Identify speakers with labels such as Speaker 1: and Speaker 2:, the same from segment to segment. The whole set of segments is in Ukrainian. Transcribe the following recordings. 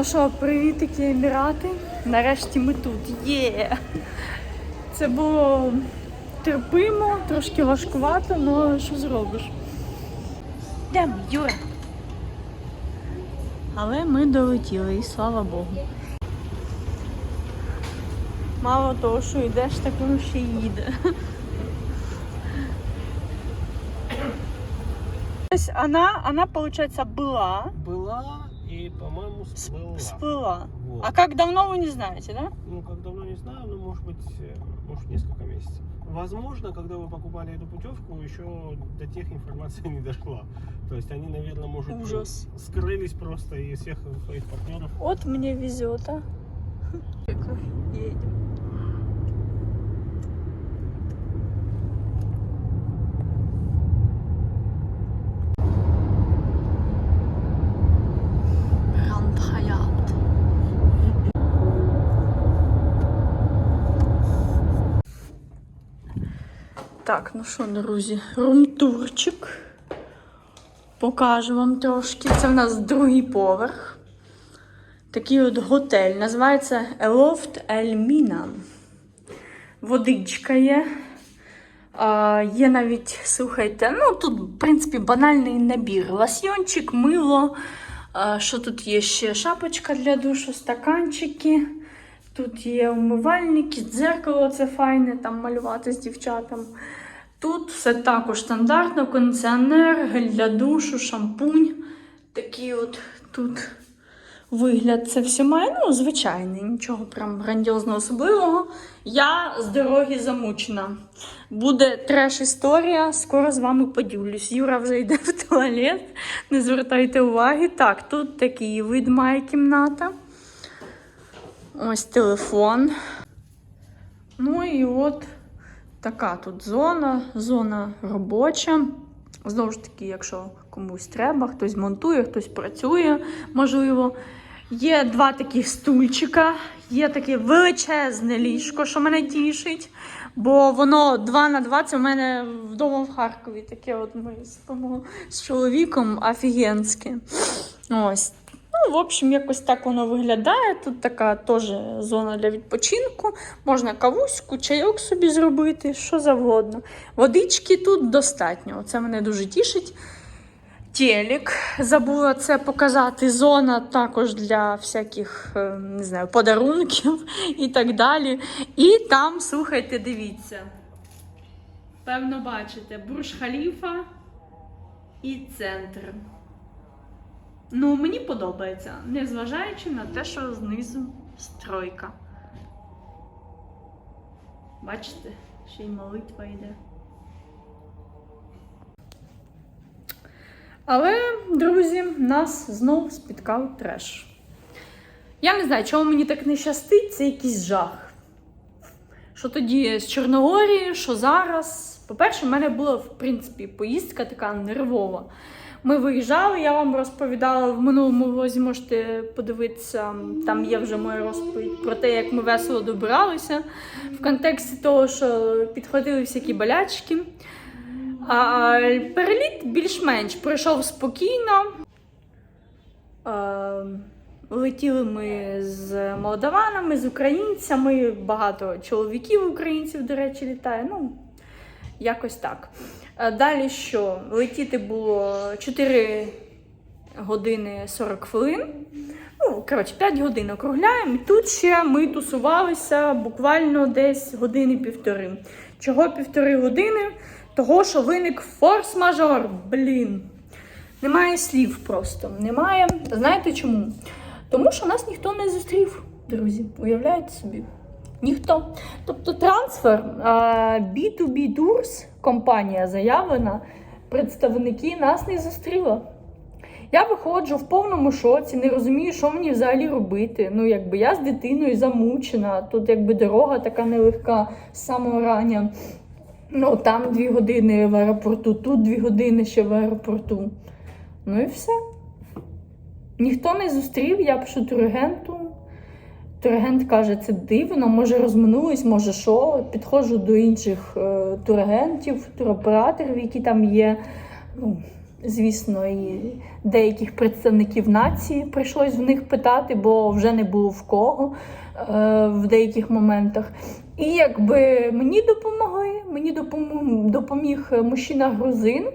Speaker 1: Ну що, привітики, Емірати. Нарешті ми тут. Є! Це було терпимо, трошки важкувато, але що зробиш? Йдемо, Юра. Але ми долетіли і слава Богу. Мало того, що йдеш, так воно ще й їде. Ось вона, вона, получается, была,
Speaker 2: Была и, по-моему, сплыла.
Speaker 1: сплыла.
Speaker 2: Вот.
Speaker 1: А как давно вы не знаете, да?
Speaker 2: Ну, как давно не знаю, но может быть, э, может несколько месяцев. Возможно, когда вы покупали эту путевку, еще до тех информация не дошла. То есть они, наверное, может,
Speaker 1: Ужас.
Speaker 2: скрылись просто из всех своих партнеров.
Speaker 1: Вот мне везет, а. Едем. Так, ну що, друзі, румтурчик. Покажу вам трошки. Це в нас другий поверх. Такий от готель. Називається Loft El Mina. Водичка є. А, є навіть, слухайте, ну тут, в принципі, банальний набір. Ласьйончик, мило. А, що тут є ще? Шапочка для душу, стаканчики. Тут є умивальники, дзеркало це файне, там малювати з дівчатам. Тут все також стандартно: кондиціонер, гель для душу, шампунь. Такий от тут вигляд це все має. Ну, звичайний, нічого прям грандіозно особливого. Я з дороги замучена. Буде треш-історія, скоро з вами поділюсь. Юра вже йде в туалет, не звертайте уваги. Так, тут такий вид має кімната. Ось телефон. Ну і от така тут зона, зона робоча. Знову ж таки, якщо комусь треба, хтось монтує, хтось працює, можливо. Є два таких стульчика, є таке величезне ліжко, що мене тішить, бо воно 2 на 2 це в мене вдома в Харкові. Таке от ми спимо з чоловіком офігенське. Ось. Ну, в общем, якось так воно виглядає. Тут така теж зона для відпочинку. Можна кавуську, чайок собі зробити, що завгодно. Водички тут достатньо. Це мене дуже тішить. Телек. Забула це показати. Зона також для всяких е, не знаю, подарунків і так далі. І там, слухайте, дивіться. Певно, бачите, Бурж Халіфа і центр. Ну, мені подобається, незважаючи на те, що знизу стройка. Бачите, ще й молитва йде. Але, друзі, нас знов спіткав треш. Я не знаю, чому мені так не щастить, це якийсь жах. Що тоді з Чорногорії, що зараз. По-перше, в мене була, в принципі, поїздка така нервова. Ми виїжджали, я вам розповідала в минулому влозі, можете подивитися, там є вже моя розповідь про те, як ми весело добиралися. В контексті того, що підхватили всякі болячки. А переліт більш-менш пройшов спокійно. Летіли ми з молдаванами, з українцями. Багато чоловіків українців, до речі, літає. Ну, якось так. Е, Далі що? Летіти було 4 години 40 хвилин. Ну, коротше, 5 годин округляємо. І тут ще ми тусувалися буквально десь години-півтори. Чого півтори години? Того, що виник форс-мажор. Блін. Немає слів просто. Немає. Знаєте чому? Тому що нас ніхто не зустрів, друзі. Уявляєте собі? Ніхто. Тобто трансфер а, B2B Tours, компанія заявлена, представники нас не зустріла. Я виходжу в повному шоці, не розумію, що мені взагалі робити. Ну, якби я з дитиною замучена, тут якби дорога така нелегка з самого рання. Ну, там дві години в аеропорту, тут дві години ще в аеропорту. Ну і все. Ніхто не зустрів, я пишу турагенту. Турагент каже, це дивно, може розминулись, може що. Підходжу до інших е, турагентів, туроператорів, які там є. Ну, звісно, і деяких представників нації прийшлось в них питати, бо вже не було в кого е, в деяких моментах. І якби мені допомогли, мені допоміг мужчина грузин.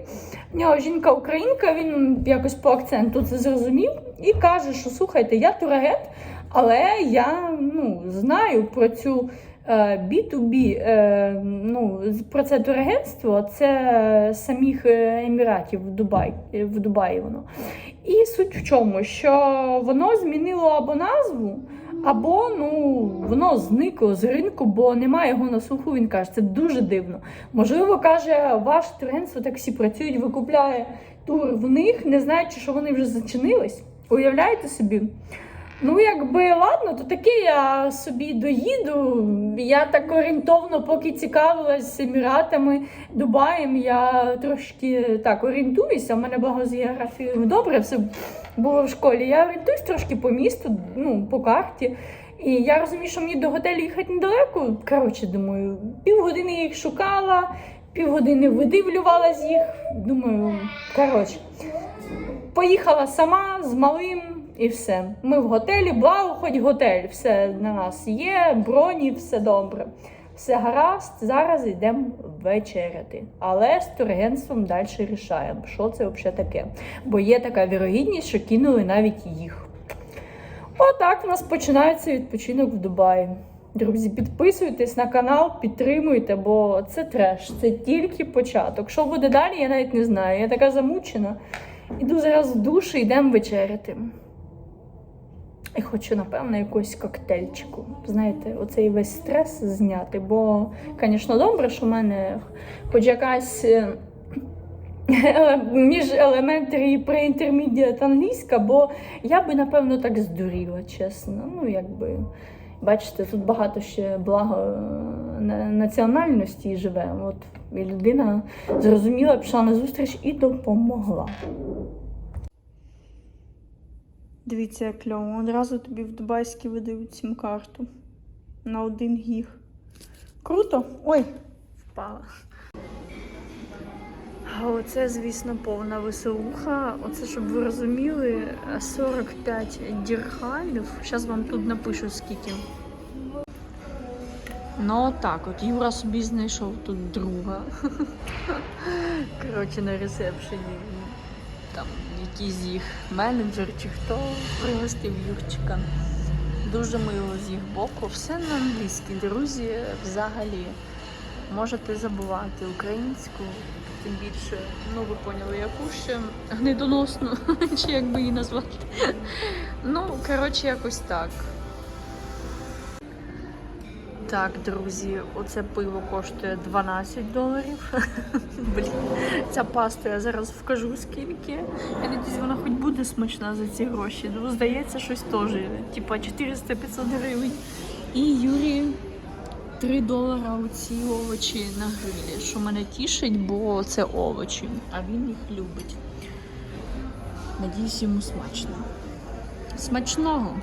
Speaker 1: В нього жінка українка, він якось по акценту це зрозумів і каже, що слухайте, я турагет, але я ну, знаю про цю е, B2B, е, ну, про це турагентство, це самих е, Еміратів в Дубай, в Дубаї воно. І суть в чому, що воно змінило або назву, або ну, воно зникло з ринку, бо немає його на слуху. Він каже, це дуже дивно. Можливо, каже, ваше турагентство так всі працюють, викупляє тур в них, не знаючи, що вони вже зачинились. Уявляєте собі? Ну, якби ладно, то таке я собі доїду. Я так орієнтовно, поки цікавилась Еміратами, Дубаєм, я трошки так орієнтуюся. У мене благо з географією добре, все було в школі. Я орієнтуюсь трошки по місту, ну, по карті. І я розумію, що мені до готелю їхати недалеко. Коротше, думаю, півгодини я їх шукала, півгодини видивлювалась їх. Думаю, коротше. Поїхала сама з малим і все. Ми в готелі, благо, хоч готель, все на нас є, броні, все добре. Все гаразд, зараз йдемо вечеряти. Але з турагентством далі рішаємо, що це взагалі таке. Бо є така вірогідність, що кинули навіть їх. Отак у нас починається відпочинок в Дубаї. Друзі, підписуйтесь на канал, підтримуйте, бо це треш, це тільки початок. Що буде далі, я навіть не знаю. Я така замучена. Іду зараз в душ і йдемо вечеряти. І хочу, напевно, якусь коктейльчику. Знаєте, оцей весь стрес зняти. Бо, звісно, добре, що в мене хоч якась е, між елементарі і преінтермідіат англійська, бо я би, напевно, так здуріла, чесно. Ну, якби. Бачите, тут багато ще благо е, національності живе. От і людина зрозуміла, пішла на зустріч і допомогла. Дивіться, як кльово. Одразу тобі в Дубайській видають сім-карту на один гіг. Круто? Ой, впала. А оце, звісно, повна веселуха. Оце, щоб ви розуміли, 45 дірхалів. Зараз вам тут напишу скільки. Ну так, от Юра собі знайшов тут друга. Коротше, на ресепшені там якийсь їх менеджер чи хто пригостив Юрчика. Дуже мило з їх боку. Все на англійській, друзі, взагалі. Можете забувати українську, тим більше, ну ви поняли, яку ще гнидоносну, чи як би її назвати. Ну, коротше, якось так. Так, друзі, оце пиво коштує 12 доларів. Блін, ця паста я зараз вкажу скільки. Я надіюсь, вона хоч буде смачна за ці гроші. Ну, здається, щось теж. Типа 400-500 гривень. І Юрі 3 долара оці овочі на грилі, що мене тішить, бо це овочі, а він їх любить. Надіюсь, йому смачно. Смачного!